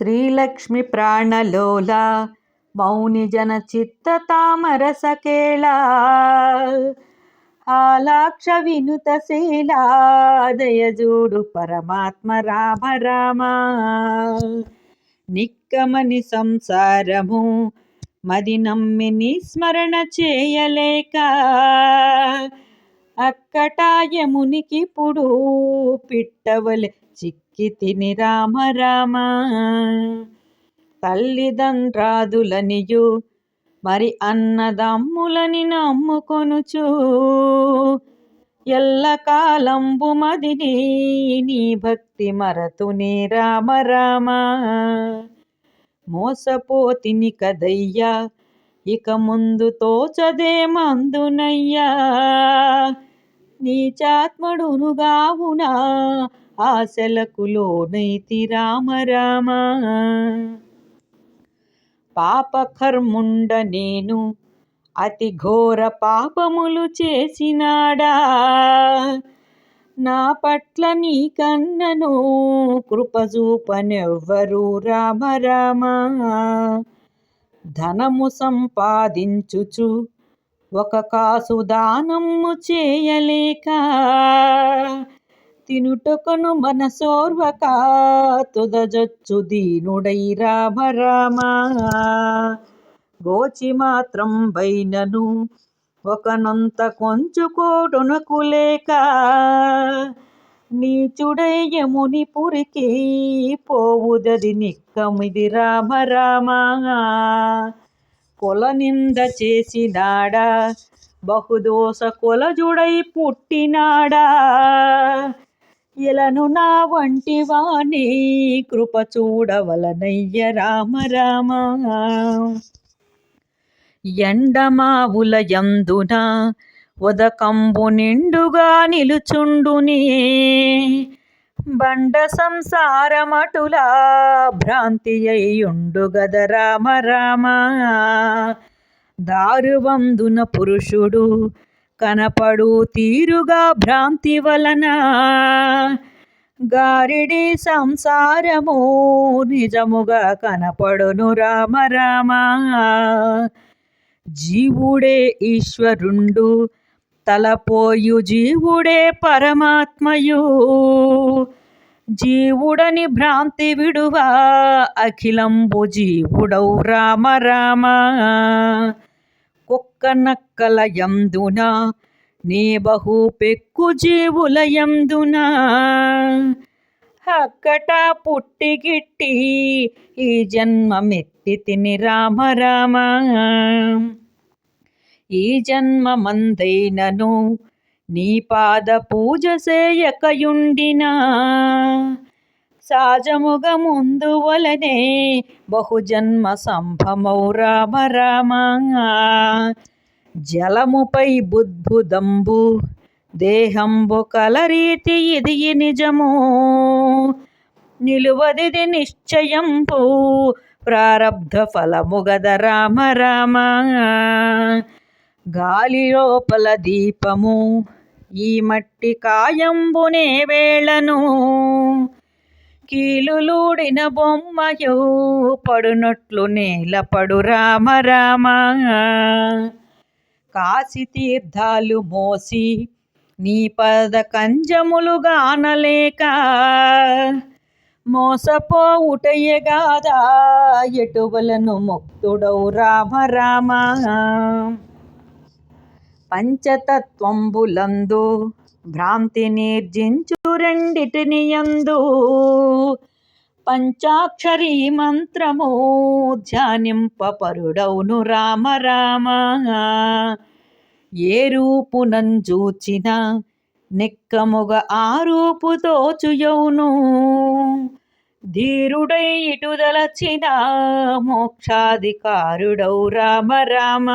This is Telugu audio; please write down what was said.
శ్రీలక్ష్మి ప్రాణలోల మౌని జన చిత్త తామరసకేళ ఆలాక్ష వినుత శీలాదయజూడు పరమాత్మ రామ రామ. నిక్కమని సంసారము మది నమ్మి నిస్మరణ చేయలేక అక్కటాయమునికి పుడు పిట్టవలే చిక్కి తిని రామ. రామ తల్లిదండ్రాదులనియు మరి అన్నదమ్ములని నమ్ముకొనుచు. ఎల్లకాలంబు మదిని నీ భక్తి మరతుని రామ రామ. మోసపోతిని కదయ్యా ఇక ముందు తోచదే మందునయ్యా. నీచాత్ముడునుగావునా ఆశలకు లోనైతి రామ రామ. పాపకర్ముండ నేను అతి ఘోర పాపములు చేసినాడా? నా పట్ల నీ కన్నను కృపజూపనెవ్వరు రామ రామ. ధనము సంపాదించుచు ఒక కాసు దానము చేయలేక తినుటకును మనసోర్వక తుదజొచ్చు దీనుడై రామ రామ. గోచి మాత్రం బైనను ఒకనొంత కొంచుకోడునకు లేక నీచుడై యముని పురికి పోవుదది నిక్కమిది రామ రామ. కొల నింద చేసినాడా బహుదోష కొలజుడై పుట్టినాడా. ఎలను నా వంటి వాణి కృప చూడవలనయ్య రామ రామ. ఎండమావుల యందున ఉదకంబు నిండుగా నిలుచుండునే బండ సంసారమటులా భ్రాంతి అయ్యుండు గద రామ రామ. దారువందున పురుషుడు కనపడు తీరుగా భ్రాంతి వలన. గారిడి సంసారము నిజముగా కనపడును రామ రామ. జీవుడే ఈశ్వరుండు తలపోయు జీవుడే పరమాత్మయు. జీవుడని భ్రాంతి విడువా అఖిలంబు జీవుడౌ రామ రామ. కుక్క నీ బహు పెక్కు జీవులయందున? అక్కట పుట్టి గిట్టి ఈ జన్మమెత్తి తిని రామ రామ. ఈ జన్మ మందైనను నీ పాద పూజ సేయకయుండినా? సహజముగ ముందు వలనే బహుజన్మ సంభమౌ రామ రామ. జలముపై బుద్భుదంబు దేహంబు కలరీతి ఇది నిజము. నిలువదిది నిశ్చయంపు ప్రారబ్ధ ఫలముగద రామ రామ. గాలి లోపల దీపము ఈ మట్టి కాయంబునే వేళను. కీలులూడిన బొమ్మయో పడునట్లు నేలపడు రామ రామ. కాశీ తీర్థాలు మోసి నీ పద కంజములు గానలేక మోసపోవుటయ్యగాదా ఎటువలను ముక్తుడౌ రామ రామ. పంచతత్వంబులందు భ్రాంతి నిర్జించు రెండిటిని ఎందు పంచాక్షరీ మంత్రము ధ్యానింపపరుడౌను రామ రామ. ఏ రూపునంజూచిన నిక్కముగ ఆ రూపు తోచుయౌను. ధీరుడై ఇటుదలచిన మోక్షాధికారుడౌ రామ రామ.